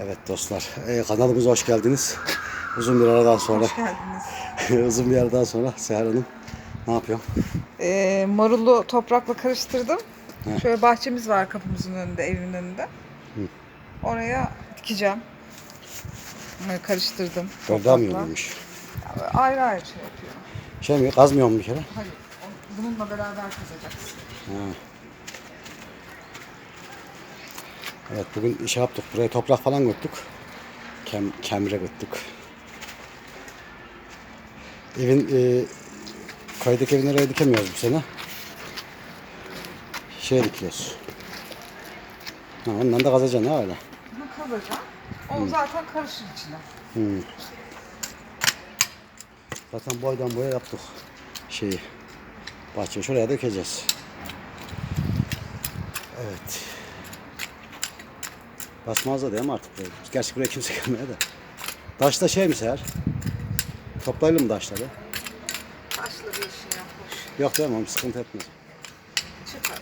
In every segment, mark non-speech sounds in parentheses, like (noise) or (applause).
Evet dostlar, e, kanalımıza hoş geldiniz. (laughs) Uzun bir aradan sonra, Hoş geldiniz. (laughs) uzun bir aradan sonra Seher Hanım ne yapıyor? Ee, marulu toprakla karıştırdım. Şöyle bahçemiz var kapımızın önünde, evimin önünde. Oraya dikeceğim. Bunları karıştırdım. Gövden mi toprakla. Ayrı ayrı şey yapıyor. Şey mi, kazmıyor mu bir kere? Hayır, o- bununla beraber kazacaksın. Evet, bugün şey yaptık, buraya toprak falan göttük. Kem, kemre göttük. Evin, e, köydeki evin oraya dikemiyoruz bu sene. Şeye dikiyoruz. Ha, ondan da kazacaksın ha öyle. Bunu kazacağım. O zaten karışır içine. Zaten boydan boya yaptık şeyi. Bahçe şuraya dökeceğiz. Evet. Basmaz da değil mi artık buraya? Gerçi buraya kimse (laughs) gelmiyor da. Taşla şey mi Seher? Toplayalım mı taşları? Taşla bir işin yok, hoş. Yok değil mi? Oğlum sıkıntı etmez. Çıkar.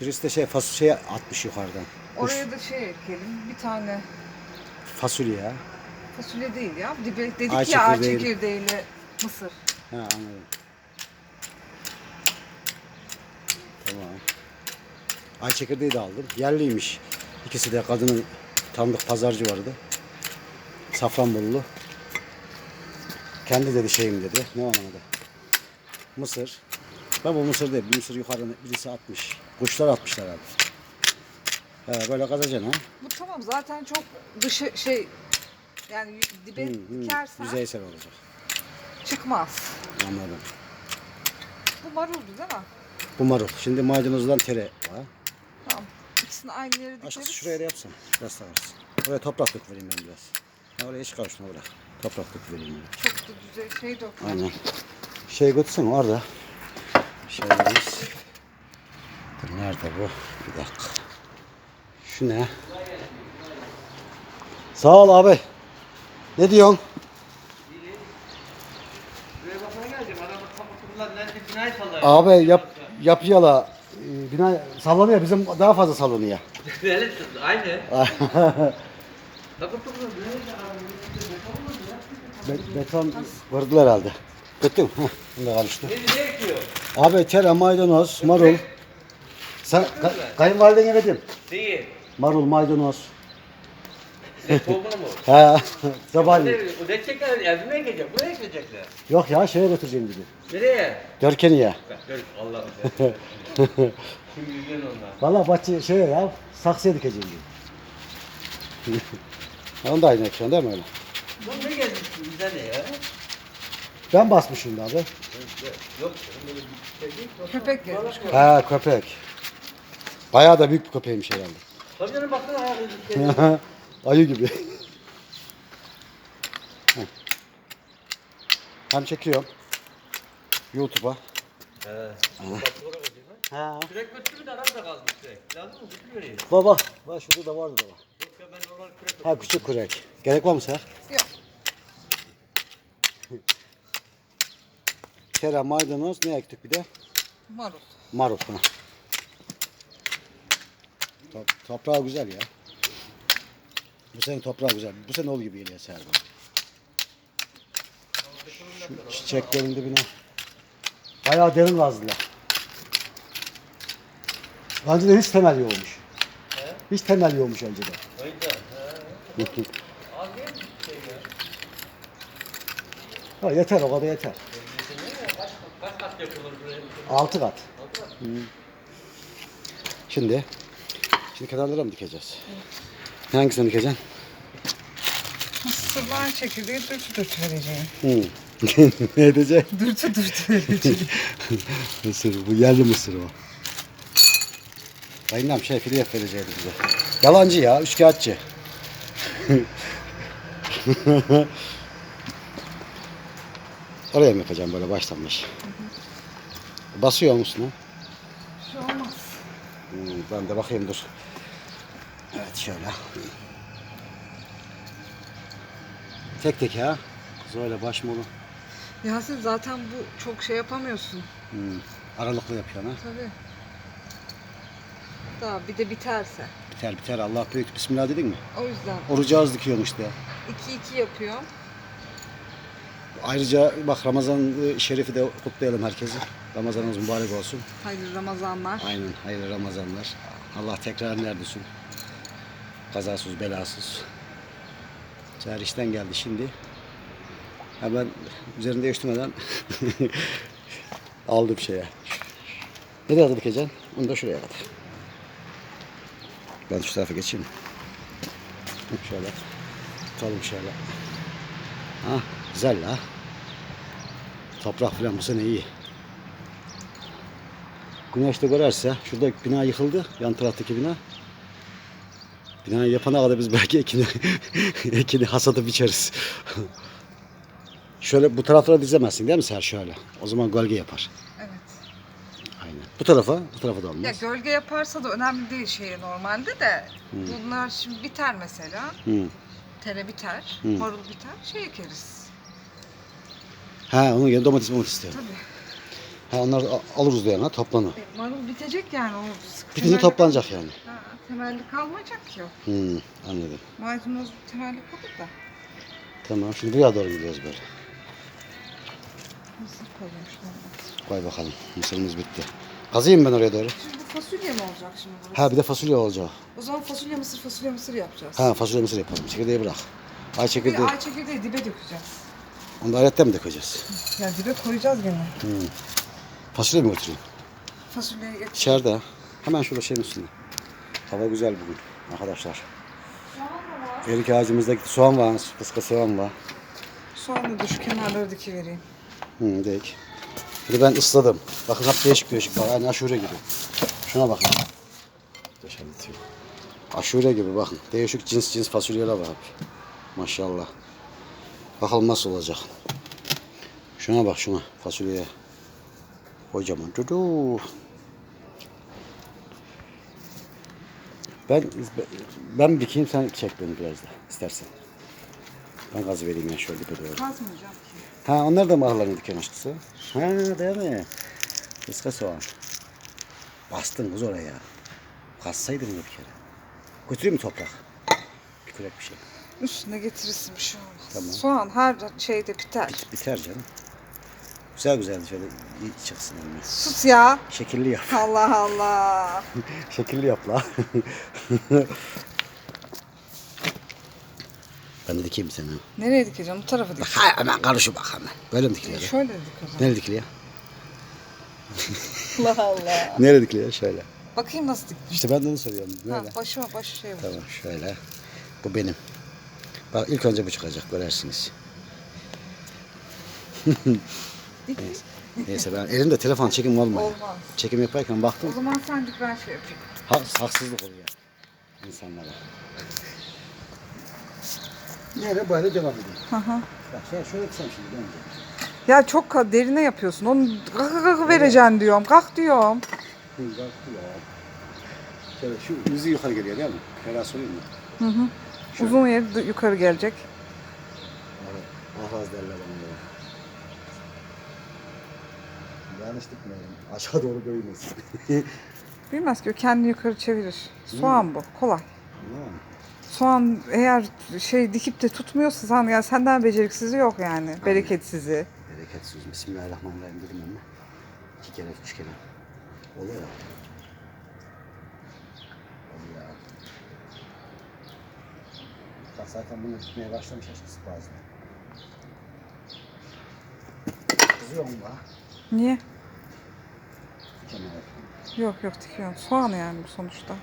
Birisi de şey fasulye atmış yukarıdan. Oraya da şey ekleyelim, bir tane fasulye ya. fasulye değil ya. Dibe, dedik Ay ya ağaç çekirdeği. çekirdeğiyle mısır. Ha anladım. Tamam. Ay çekirdeği de aldım. Yerliymiş. İkisi de kadının tanıdık pazarcı vardı. Safranbolulu. Kendi dedi şeyim dedi. Ne onun adı? Mısır. Ben bu mısır değil. Bir mısır yukarıdan birisi atmış. Kuşlar atmışlar abi. He, böyle kazacaksın ha. Bu tamam zaten çok dışı şey yani dibe Hı, hı. dikersen Yüzeysel olacak. çıkmaz. Anladım. Bu maruldu değil mi? Bu marul. Şimdi maydanozdan tere var. İkisini aynı yere dikeriz. şuraya da yapsana. Biraz varız. Oraya toprak dök vereyim ben biraz. Ha, oraya hiç karışma bırak. Toprak dök vereyim ben. Çok da güzel şey dök. Aynen. Şey götürsene orada. Şeylerimiz. Dur, nerede bu? Bir dakika. Şu ne? Sağ ol abi. Ne diyorsun? Buraya bakmaya geleceğim. Adamın kapatımlar nerede binayı sallıyor. Abi yap yapıyala e, bina sallanıyor bizim daha fazla sallanıyor. (laughs) Evet, (laughs) aynı. Be- beton vurdular herhalde. Bitti mi? Heh, bunu da karıştı. Ne ekiyor? Abi tere, maydanoz, marul. Sen ka- kayınvalidene verdim. Değil. Marul, maydanoz. Tohumunu (laughs) mu? He, (laughs) sabahleyin. destekler evime ekecek. Buraya ekecekler. Yok ya şeye götüreceğim dedi. Nereye? Görkeniye. Bak gör Allah'ım. (laughs) Kim yüzüyor onlar? Valla bahçe şeye ya saksıya dikeceğim dedi. Onu da aynı ekşen değil mi öyle? Lan ne gezmişsin bize ne ya? Ben basmışım da abi. Yok canım böyle bir şey değil. Köpek gezmiş köpek. He köpek. Bayağı da büyük bir köpeğmiş herhalde. Tabii canım baksana ayağı Ayı gibi. Hem çekiyorum. YouTube'a. He. Ha. Kürek götürür de aramda kalmış kürek. Lazım mı? Götür vereyim. Baba. Bak şurada da vardı da var. Yok ya ben normal kürek Ha küçük kürek. Gerek var mı sen? Yok. Kere, maydanoz, ne ektik bir de? Marul. Marul. Ha. Top, toprağı güzel ya. Bu sene toprağı güzel. Bu sene ol gibi geliyor Serdar. Şu çiçeklerin dibine. Bayağı derin kazdılar. Önceden hiç temel yokmuş. Hiç temel. He. Az değil mi şey ha, yeter o kadar yeter. Kaç, kaç kat yapılır buraya? Altı kat. Hı. Şimdi şimdi kenarlara mı dikeceğiz? Hangisini dikeceksin? Mısırlar çekirdeği dürtü dürtü vereceğim. Hı. (laughs) ne edeceksin? Dürtü dürtü vereceğim. (laughs) Mısır, bu yerli mısır o. Kayınlam şey fili verecekti bize. Yalancı ya, üçkağıtçı. (laughs) Oraya mı yapacağım böyle baştan baş? Basıyor musun? Bir şey olmaz. Hmm, ben de bakayım dur. Evet şöyle. Tek tek ha. Kız öyle baş mı olur? Yasin zaten bu çok şey yapamıyorsun. Hmm, Aralıklı yapıyorsun ha. Tabii. Daha bir de biterse. Biter biter Allah büyük. Bismillah dedin mi? O yüzden Orucu az dikiyorum işte. 2-2 yapıyor. Ayrıca bak Ramazan e, şerifi de kutlayalım herkesi. Ramazanınız mübarek olsun. Hayırlı Ramazanlar. Aynen hayırlı Ramazanlar. Allah tekrar neredesin? Kazasız belasız. Seher işten geldi şimdi. Hemen üzerinde değiştirmeden (laughs) aldım şeye. Nereye kadar dikeceksin? Onu da şuraya kadar. Ben şu tarafa geçeyim. Şöyle. Tutalım şöyle. Ha, güzel la. Toprak falan bu sene iyi. Güneş de görerse şurada bina yıkıldı. Yan taraftaki bina. Binayı yapana kadar biz belki ekini, (laughs) ekini hasadı biçeriz. şöyle bu taraflara dizemezsin değil mi Ser şöyle? O zaman gölge yapar. Evet. Aynen. Bu tarafa, bu tarafa da Ya olmaz. gölge yaparsa da önemli değil şeye normalde de. Bunlar şimdi biter mesela. Hı. Tere biter. Hı. Marul biter. Şey ekeriz. Ha onun yerine domates domates diyor. Tabii. Ha onlar alırız diyor ha toplanır. E, marul bitecek yani. O Bitince temelli- toplanacak yani. Ha, temelli kalmayacak ki o. Hı, anladım. Maydanoz temelli kalır da. Tamam şimdi buraya doğru gidiyoruz böyle. Mısır koyuyorum şuna. Koy bakalım. Mısırımız bitti. Kazıyım ben oraya doğru. Şimdi bu fasulye mi olacak şimdi burası? Ha bir de fasulye olacak. O zaman fasulye mısır fasulye mısır yapacağız. Ha fasulye mısır yapalım. Çekirdeği bırak. Ay Bir çekirdeği. ay çekirdeği dibe dökeceğiz. Onu da ayrıca mi dökeceğiz? Ya dibe koyacağız gene. Fasulye mi götüreyim? Fasulyeyi getir. İçeride. Hemen şurada şeyin üstünde. Hava güzel bugün arkadaşlar. Erik ağacımızda soğan var. Kıska soğan var. Soğanı da şu kenarları dikivereyim. Hı, değil. De ben ısladım. Bakın hep değişik değişik var. Aynı aşure gibi. Şuna bakın. Aşure gibi bakın. Değişik cins cins fasulyeler var. hep. Maşallah. Bakalım nasıl olacak. Şuna bak şuna fasulyeye. Kocaman. Dudu. Ben ben dikeyim sen çek beni biraz da istersen. Ben gaz vereyim ya şöyle bir doğru. Kazmayacağım ki. Ha onlar da mı ahlarını diken aşkısı? Ha değil mi? Kıska soğan. Bastın kız oraya. Kassaydın ya bir kere. Götüreyim mi toprak? Bir kürek bir şey. Üstüne getirirsin bir şey olmaz. Tamam. Soğan her şeyde biter. Biter canım. Güzel güzel şöyle iyi çıksın önüne. Sus ya. Şekilli yap. Allah Allah. (laughs) Şekilli yap la. (laughs) ben de dikeyim seni. Nereye dikeceğim? Bu tarafa dik. Ha, hemen karışı bak hemen. Böyle mi dikiliyor? Şöyle dik o zaman. Nereye dikiliyor? (laughs) Allah Allah. Nereye dikiliyor? Şöyle. Bakayım nasıl dik. İşte ben de onu soruyorum. Ha, Böyle. başıma başı şey var. Tamam şöyle. Bu benim. Bak ilk önce bu çıkacak görersiniz. Dik. Neyse. Neyse ben elimde telefon çekim olmuyor. Olmaz. Çekim yaparken O baktım zaman sen dik ben şey yapayım. ha, haksızlık oluyor insanlara. Yine böyle devam edeyim. Hı hı. Bak şöyle, şöyle tutsam şimdi önce. Ya çok ka- derine yapıyorsun. Onu kalk kalk vereceksin diyorum. Kalk diyorum. Hı, bak ya. Şöyle şu yüzü yukarı geliyor değil mi? Ferah sorayım mı? Hı hı. Uzun yer de yukarı gelecek. Evet. Ahraz derler bana ya. Yanlış dikmeyelim. Aşağı doğru böylesin. (laughs) Bilmez ki o kendini yukarı çevirir. Soğan bu. Kolay. Soğan eğer şey dikip de tutmuyorsa sen, ya senden beceriksizi yok yani. Bereketsizi. Bereketsiz. Bismillahirrahmanirrahim dedim ama. İki kere, üç kere. Oluyor. Oluyor. Bak zaten bunu gitmeye başlamış açıkçası bazen. Kızıyor mu bana? Niye? Yok yok dikiyorum. Soğan yani bu sonuçta.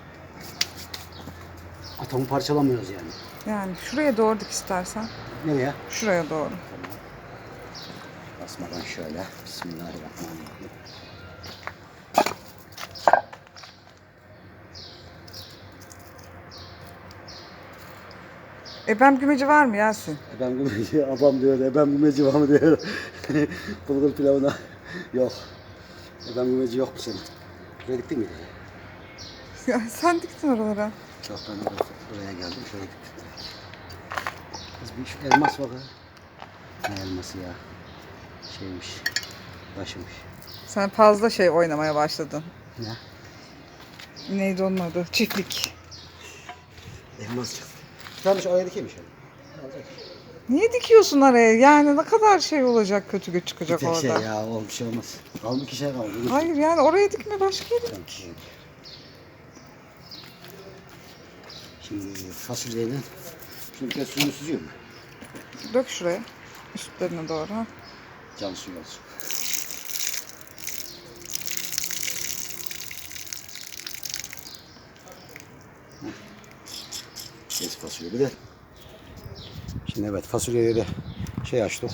Atomu parçalamıyoruz yani. Yani şuraya doğru dik istersen. Nereye? Şuraya doğru. Basmadan şöyle. Bismillahirrahmanirrahim. Ebem gümeci var mı Yasin? Ebem gümeci, (laughs) abam diyor, ebem gümeci var mı diyor. (laughs) Bulgur pilavına. Yok. Ebem gümeci yok bu sene. Buraya diktin mi? (laughs) Ya sen diktin oralara. Yok ben de buraya geldim, şöyle diktim. Kız bir şu elmas bak ha. Ne elması ya? Şeymiş, başımış. Sen fazla şey oynamaya başladın. Ne? Neydi onun adı? Çiftlik. Elmas çıktı. Şu araya dikeyim şöyle. Niye dikiyorsun araya? Yani ne kadar şey olacak kötü göç Bir çıkacak tek orada. şey ya o bir şey olmaz. Kaldı iki şey kaldı. Hayır yani oraya dikme başka yere. Tamam, tamam. Şimdi fasulyeyle Şimdi biraz suyunu süzüyor mu? Dök şuraya. Üstlerine doğru. ha. Can suyu olsun. Kes fasulye bir de. Şimdi evet fasulyeye de şey açtık.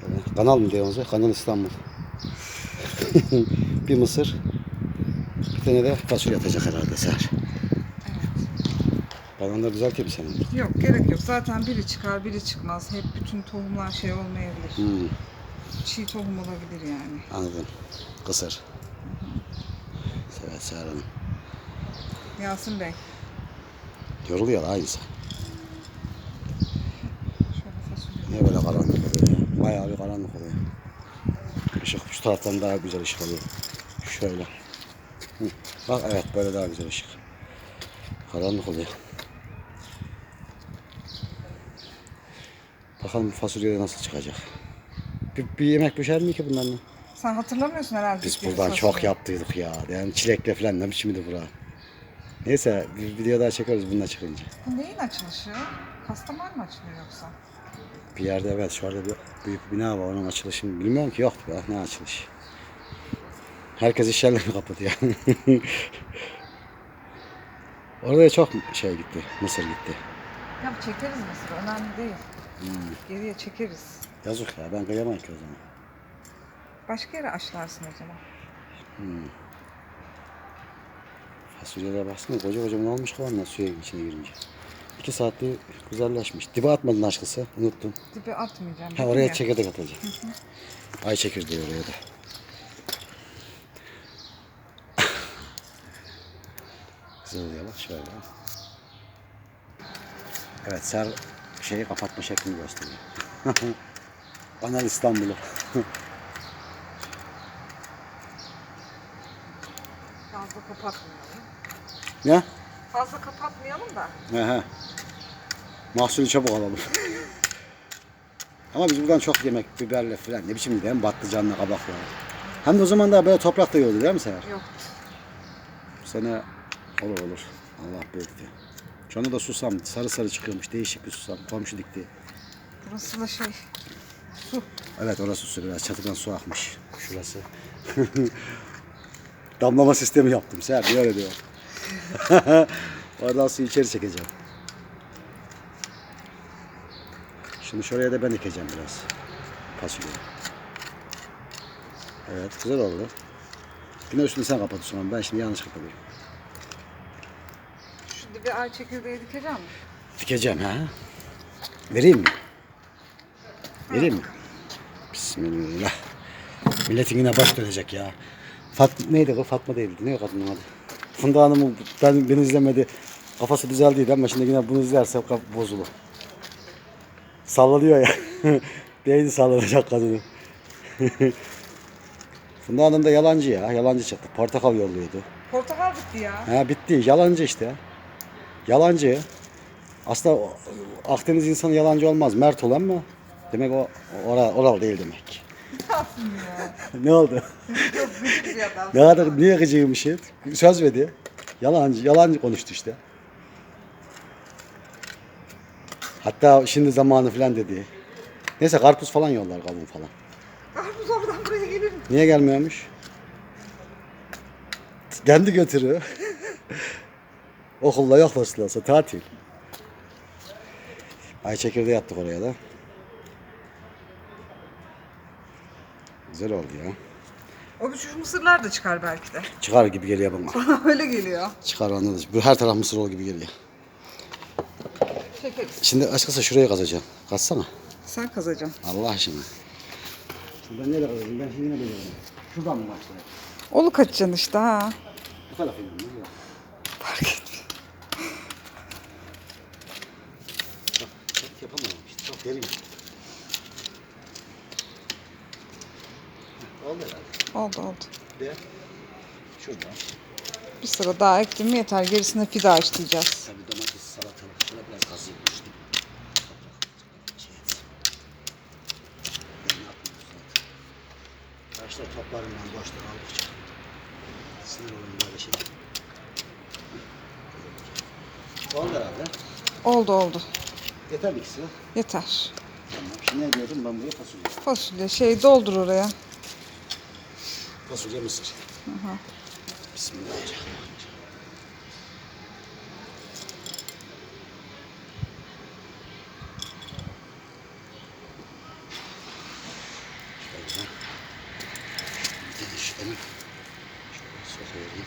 Şöyle, kanal mı diyorsunuz? Kanal İstanbul. (laughs) bir mısır. Bir tane de fasulye atacak herhalde Seher. Balonlar güzel ki senin. Yok gerek yok. Zaten biri çıkar biri çıkmaz. Hep bütün tohumlar şey olmayabilir. Hmm, Çiğ tohum olabilir yani. anladım. Kısır. Evet Seher Hanım. Yasin Bey. Yoruluyor ha insan. Şöyle fasulye. Niye böyle karanlık oluyor ya? Bayağı bir karanlık oluyor. Işık şu taraftan daha güzel ışık alıyor. Şöyle. Hı. Bak evet böyle daha güzel ışık. Karanlık oluyor. Bakalım fasulye nasıl çıkacak. Bir, bir yemek pişer mi ki bundan? Sen hatırlamıyorsun herhalde. Biz buradan çok yaptıydık ya. Yani çilekle falan ne biçimdi bura. Neyse bir video daha çekeriz bununla çıkınca. Bu neyin açılışı? Kastamonu mu açılıyor yoksa? Bir yerde evet şu anda bir büyük bir bina var onun açılışını bilmiyorum ki yoktu be ne açılış. Herkes iş yerlerini kapatıyor. (laughs) Oraya çok şey gitti, Mısır gitti. Ya çekeriz Mısır önemli değil. Geriye çekeriz. Yazık ya ben kıyamam ki o zaman. Başka yere açlarsın o zaman. Fasulyelere baksana koca koca ne olmuş kıvamla suya içine girince. İki saatte güzelleşmiş. Dibe atmadın aşkısı unuttun. Dibe atmayacağım. Ha oraya ya. çekirdek atacak. Ay çekirdeği oraya da. Güzel oluyor bak şöyle. Evet ser şeyi kapatma şeklini gösteriyor. (laughs) Anal İstanbul'u. Fazla kapatmayalım. ne? Fazla kapatmayalım da. He. Mahsulü çabuk alalım. Ama biz buradan çok yemek biberle falan ne biçim hem patlıcanla kabakla. Hem de o zaman da böyle toprak da yiyordu değil mi Seher? Yok. Bu sene olur olur. Allah büyüktü. Şu anda da susam sarı sarı çıkıyormuş. Değişik bir susam. Komşu dikti. Burası da şey. Su. Evet orası su biraz. Çatıdan su akmış. Şurası. (laughs) Damlama sistemi yaptım. Seher diyor öyle diyor. (laughs) Oradan suyu içeri çekeceğim. Şimdi şuraya da ben ekeceğim biraz. Fasulye. Evet güzel oldu. Yine üstünü sen kapat o zaman. Ben şimdi yanlış kapatıyorum. Şu dibe ay çekirdeği dikeceğim mi? Dikeceğim ha. Vereyim mi? Vereyim mi? Bismillah. Milletin yine baş dönecek ya. Fat neydi o? Fatma değildi. Ne o kadının adı? Funda Hanım'ın ben, beni izlemedi. Kafası düzeldiydi ama şimdi yine bunu izlerse bozulur. Sallanıyor ya. (laughs) Beyni sallanacak kadını. Funda Hanım da yalancı ya. Yalancı çıktı. Portakal yolluyordu. Portakal bitti ya. Ha bitti. Yalancı işte. Yalancı. Aslında o- Akdeniz insanı yalancı olmaz. Mert olan mı? Demek o oral, oral değil demek. Ne yapsın ya? (laughs) ne oldu? Gıcık bir adam. ne kadar niye gıcıymış et? Söz verdi. Yalancı, yalancı konuştu işte. Hatta şimdi zamanı falan dedi. Neyse karpuz falan yollar kavun falan. Karpuz oradan buraya gelir mi? Niye gelmiyormuş? Kendi götürüyor. (laughs) Okulda yok nasıl olsa tatil. Ay çekirdeği attık oraya da. Güzel oldu ya. O şu mısırlar da çıkar belki de. Çıkar gibi geliyor bana. (laughs) Öyle geliyor. Çıkar anladın. Her taraf mısır ol gibi geliyor. Şimdi açıkçası şuraya kazacağım. Kazsana. Sen kazacaksın. Allah aşkına. Ben nereye kazacağım? Ben şimdi ne biliyorum? Şuradan mı başlayayım? Olu kaçacaksın işte ha. Bu tarafa. Nereye? Fark etmiyor. Yapamadım işte. Çok derin. Oldu herhalde. Oldu oldu. Bir şurada. Bir sıra daha ektim yeter. Gerisine fide açlayacağız. Tabii domates Şey etsin. Ben yapmıyorum zaten. Taşlar toplarından boşlar aldıkça. Sinir olun böyle şey. Oldu herhalde. Oldu oldu. Yeter mi ikisi? Yeter. Tamam. Şimdi ne diyordum ben buraya fasulye. Fasulye şey doldur oraya. Fasulye mısır. Bismillahirrahmanirrahim. Şöyle. Genişledim. Şöyle sokayım.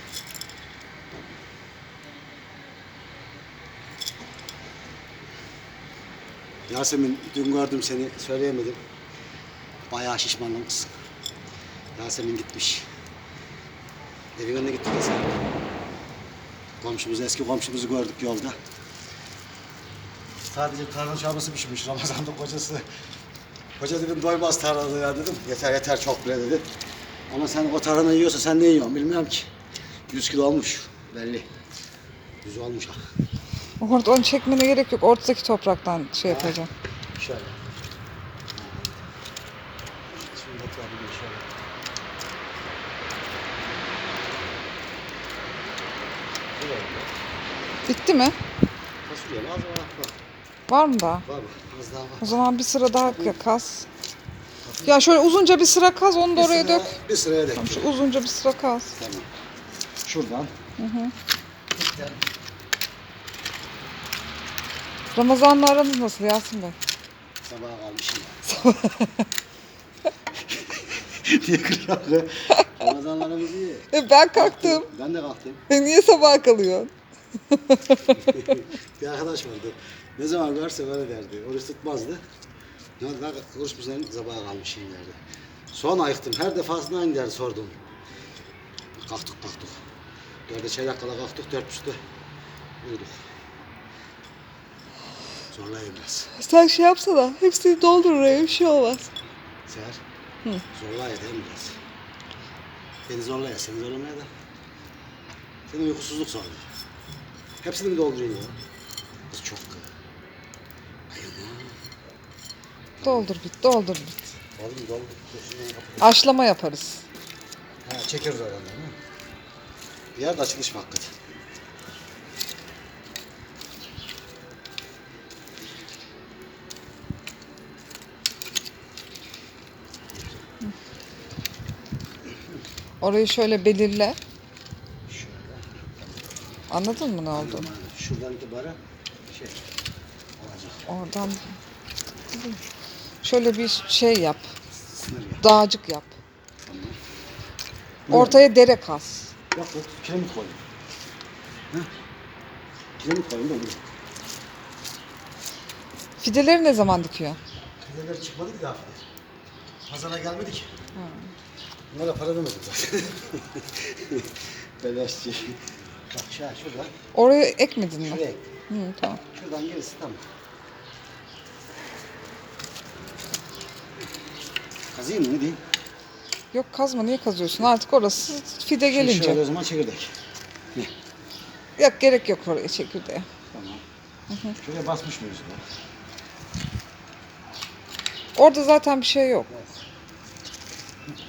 Yasemin dün gördüm seni söyleyemedim. Bayağı şişmanlamışsın. Yasemin gitmiş. Evin önüne gittik sen. Komşumuzu, eski komşumuzu gördük yolda. Sadece tarhana çorbası pişirmiş Ramazan'da kocası. Koca dedim doymaz tarhana ya dedim. Yeter yeter çok bile dedi. Ama sen o tarhana yiyorsa sen ne yiyorsun bilmiyorum ki. 100 kilo olmuş belli. 100 olmuş ha. Orada onu çekmene gerek yok. Ortadaki topraktan şey yapacağım. Şöyle. Şimdi. Bitti mi? Fasulye az var var. Mı daha? Var mı? Az daha var. O zaman bir sıra daha kaz. Ya şöyle uzunca bir sıra kaz onu da Bir oraya sıra- dök. Bir sıraya dök. Tamam, uzunca bir sıra kaz. Tamam. Şuradan. Hı hı. Tıktan. Ramazan'la aranız nasıl Yasin Bey? Sabaha kalmışım ya. Diye kırıyor. Ramazanlarımız iyi. E ben kalktım. Ben de kalktım. E niye sabaha kalıyorsun? (laughs) bir arkadaş vardı. Ne zaman görse böyle derdi. Oruç tutmazdı. Ne oldu? Oruç bizden sabaha kalmışım derdi. Sonra ayıktım. Her defasında aynı derdi sordum. Kalktık kalktık. Dörde çeyrek kala kalktık. Dört buçukta uyuduk. Zorlayayım biraz. Sen şey yapsana. Hepsini doldur oraya bir şey olmaz. Seher. Hı. Zorla ya değil mi biraz? Beni zorla ya, seni zorlamaya da. Seni uykusuzluk zorluyor. Hepsini mi dolduruyorsun ya? Kız çok kız. Doldur bit, doldur bit. Doldur. Dur, şundan kapatayım. Aşlama yaparız. Ha, çekeriz oradan değil mi? Bir yerde açılış mı hakikaten? Orayı şöyle belirle. Anladın mı ne oldu? Şuradan itibaren şey olacak. Oradan şöyle bir şey yap. Dağcık yap. Ortaya dere kaz. Yok yok kiremit. Ha? Kiremit koyayım da olur. Fideleri ne zaman dikiyor? Fideler çıkmadı ki daha fide. Pazara gelmedi ki. Bunlara para vermedim zaten. (laughs) Belaşçı. Bak şu an şuradan. Oraya ekmedin mi? Şuraya. Hı, tamam. Şuradan gerisi tamam. Kazıyım mı ne diyeyim? Yok kazma niye kazıyorsun? Artık orası fide Şimdi Şöyle gelince. o zaman çekirdek. Ne? Yok gerek yok oraya çekirdeğe. Tamam. Şuraya basmış mıyız? ya? Orada zaten bir şey yok.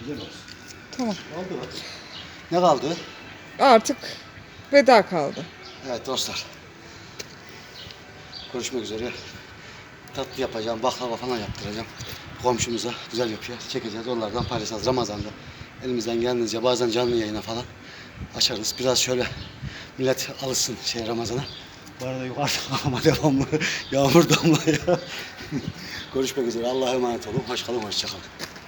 Güzel olsun. Tamam. Oldu. Ne kaldı? Artık veda kaldı. Evet dostlar. Görüşmek üzere. Tatlı yapacağım, baklava falan yaptıracağım. Komşumuza güzel yapıyor. Çekeceğiz, onlardan paylaşacağız Ramazan'da. Elimizden geldiğince bazen canlı yayına falan açarız. Biraz şöyle millet alışsın şey Ramazan'a. Bu arada yukarıda (laughs) ama devamlı yağmur damlıyor. (laughs) Görüşmek üzere. Allah'a emanet olun. Hoş kalın, hoşça kalın.